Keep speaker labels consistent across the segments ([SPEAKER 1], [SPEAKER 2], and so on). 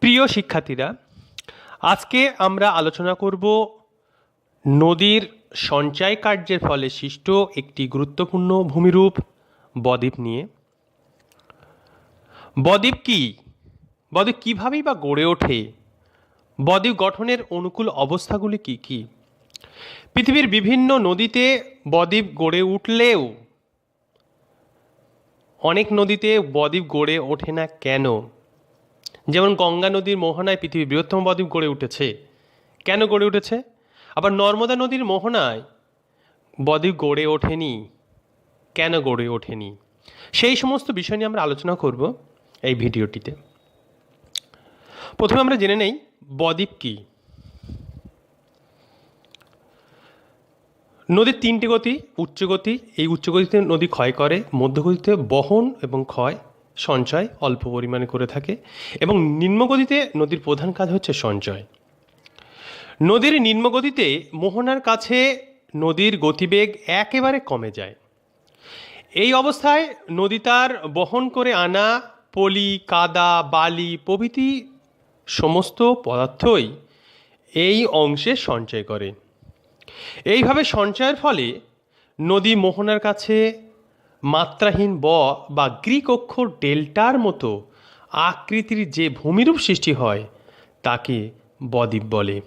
[SPEAKER 1] প্রিয় শিক্ষার্থীরা, আজকে আমরা আলোচনা করব নদীর সঞ্চয় কার্যের ফলে সৃষ্ট একটি গুরুত্বপূর্ণ ভূমিরূপ, বদ্বীপ নিয়ে। বদ্বীপ কি? বদ্বীপ কীভাবেই বা গড়ে ওঠে? বদ্বীপ গঠনের অনুকূল অবস্থাগুলি কি কি? পৃথিবীর বিভিন্ন নদীতে বদ্বীপ গড়ে উঠলেও অনেক নদীতে বদ্বীপ গড়ে ওঠে না কেন? যেমন গঙ্গা নদীর মোহনায় পৃথিবীর বৃহত্তম বদ্বীপ গড়ে উঠেছে। কেন গড়ে উঠেছে? আবার নর্মদা নদীর মোহনায় বদ্বীপ গড়ে ওঠেনি। কেন গড়ে ওঠেনি? সেই সমস্ত বিষয় নিয়ে আমরা আলোচনা করব এই ভিডিওটিতে। প্রথমে আমরা জেনে নেই, বদ্বীপ কী? নদীর তিনটি গতি উচ্চগতি এই উচ্চগতিতে নদী ক্ষয় করে, মধ্যগতিতে বহন এবং ক্ষয় সঞ্চয় অল্প পরিমাণে করে থাকে এবং নিম্নগতিতে নদীর প্রধান কাজ হচ্ছে সঞ্চয়। নদীর নিম্নগতিতে মোহনার কাছে নদীর গতিবেগ একেবারে কমে যায়। এই অবস্থায় নদী তার বহন করে আনা পলি, কাদা, বালি প্রভৃতি সমস্ত পদার্থই এই অংশে সঞ্চয় করে। এইভাবে সঞ্চয়ের ফলে নদী মোহনার কাছে মাত্রাহীন ব বা গ্রিক অক্ষর ডেল্টার মতো আকৃতির যে ভূমিরূপ সৃষ্টি হয়, তাকে বদ্বীপ বলে।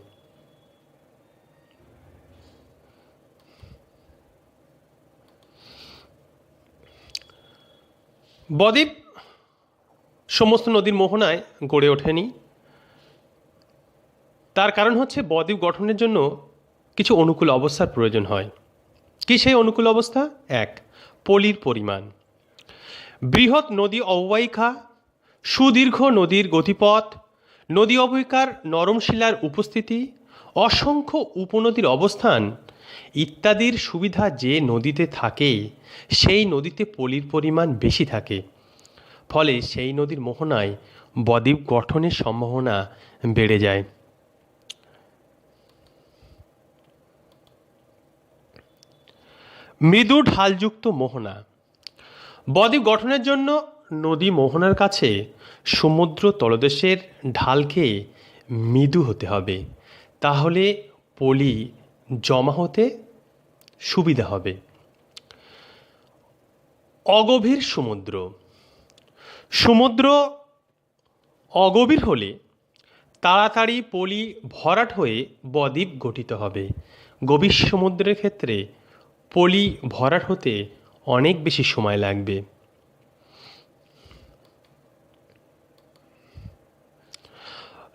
[SPEAKER 1] বদ্বীপ সমস্ত নদীর মোহনায় গড়ে ওঠেনি। তার কারণ হচ্ছে বদ্বীপ গঠনের জন্য কিছু অনুকূল অবস্থার প্রয়োজন হয়। কি সেই অনুকূল অবস্থা? এক পলির পরিমাণ। বৃহৎ নদী অববাহিকা, সুদীর্ঘ নদীর গতিপথ, নদী অবহিকার নরম শিলার উপস্থিতি, অসংখ্য উপনদীর অবস্থান, ইত্যাদির সুবিধা যে নদীতে থাকে, সেই নদীতে পলির পরিমাণ বেশি থাকে। ফলে সেই নদীর মোহনায় বদ্বীপ গঠনের সম্ভাবনা বেড়ে যায়। মৃদু ঢালযুক্ত মোহনা। বদ্বীপ গঠনের জন্য নদী মোহনার কাছে সমুদ্র তলদেশের ঢালকে মৃদু হতে হবে। তাহলে পলি জমা হতে সুবিধা হবে। অগভীর সমুদ্র। সমুদ্র অগভীর হলে তাড়াতাড়ি পলি ভরাট হয়ে বদ্বীপ গঠিত হবে। গভীর সমুদ্রের ক্ষেত্রে পলি ভরাট হতে অনেক বেশি সময় লাগবে।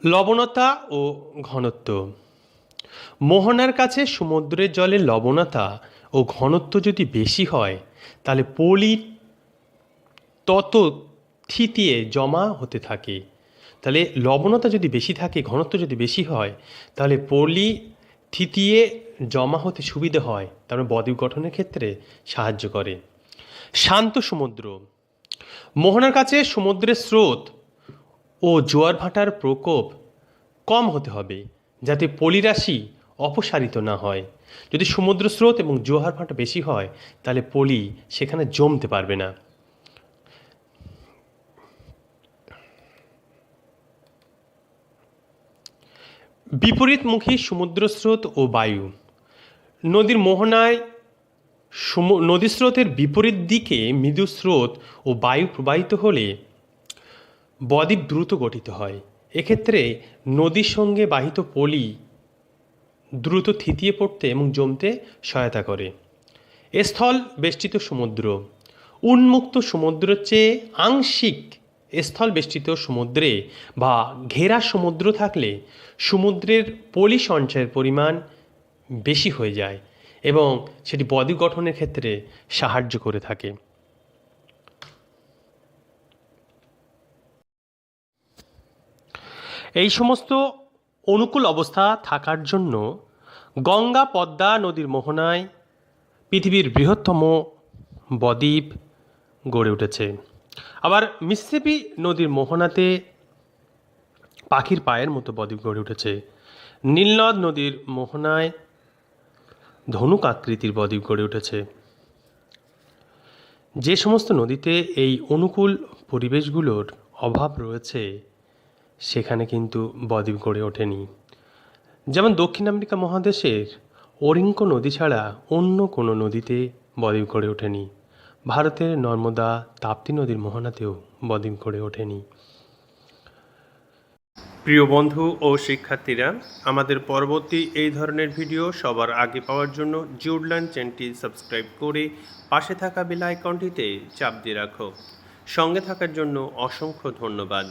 [SPEAKER 1] লবণতা ও ঘনত্ব। মোহনার কাছে সমুদ্রের জলের লবণতা ও ঘনত্ব যদি বেশি হয়, তাহলে পলি তত থিতিয়ে জমা হতে থাকে। তাহলে লবণতা যদি বেশি থাকে, ঘনত্ব যদি বেশি হয়, তাহলে পলি থিতিয়ে জমা হতে সুবিধে হয়, তারপরে বদ্বীপ গঠনের ক্ষেত্রে সাহায্য করে। শান্ত সমুদ্র। মোহনার কাছে সমুদ্রের স্রোত ও জোয়ার ভাটার প্রকোপ কম হতে হবে, যাতে পলিরাশি অপসারিত না হয়। যদি সমুদ্র স্রোত এবং জোয়ার ভাটা বেশি হয়, তাহলে পলি সেখানে জমতে পারবে না। বিপরীতমুখী সমুদ্রস্রোত ও বায়ু। নদীর মোহনায় নদী স্রোতের বিপরীত দিকে মৃদু স্রোত ও বায়ু প্রবাহিত হলে বদ্বীপ দ্রুত গঠিত হয়। এক্ষেত্রে নদীর সঙ্গে বাহিত পলি দ্রুত থিতিয়ে পড়তে এবং জমতে সহায়তা করে। স্থল বেষ্টিত সমুদ্র। উন্মুক্ত সমুদ্রের চেয়ে আংশিক স্থল বেষ্টিত সমুদ্রে বা ঘেরা সমুদ্র থাকলে সমুদ্রের পলি সঞ্চয়ের পরিমাণ বেশি হয়ে যায় এবং সেটি বদ্বীপ গঠনের ক্ষেত্রে সাহায্য করে থাকে। এই সমস্ত অনুকূল অবস্থা থাকার জন্য গঙ্গা, পদ্মা নদীর মোহনায় পৃথিবীর বৃহত্তম বদ্বীপ গড়ে উঠেছে। আবার মিসিসিপি নদীর মোহনাতে পাখির পায়ের মতো বদ্বীপ গড়ে উঠেছে। নীলনদ নদীর মোহনায় ধনুক আকৃতির বদ্বীপ গড়ে উঠেছে। যে সমস্ত নদীতে এই অনুকূল পরিবেশগুলোর অভাব রয়েছে, সেখানে কিন্তু বদ্বীপ গড়ে ওঠেনি। যেমন দক্ষিণ আমেরিকা মহাদেশের অরিঙ্ক নদী ছাড়া অন্য কোনো নদীতে বদ্বীপ গড়ে ওঠেনি। ভারতের নর্মদা তাপ্তি নদীর মোহনাতেও বদিন করে ওঠেনি। প্রিয় বন্ধু ও শিক্ষার্থীরা, আমাদের পরবর্তী এই ধরনের ভিডিও সবার আগে পাওয়ার জন্য জিউডল্যান্ড চ্যানেলটি সাবস্ক্রাইব করে পাশে থাকা বেল আইকনটিতে চাপ দিয়ে রাখো। সঙ্গে থাকার জন্য অসংখ্য ধন্যবাদ।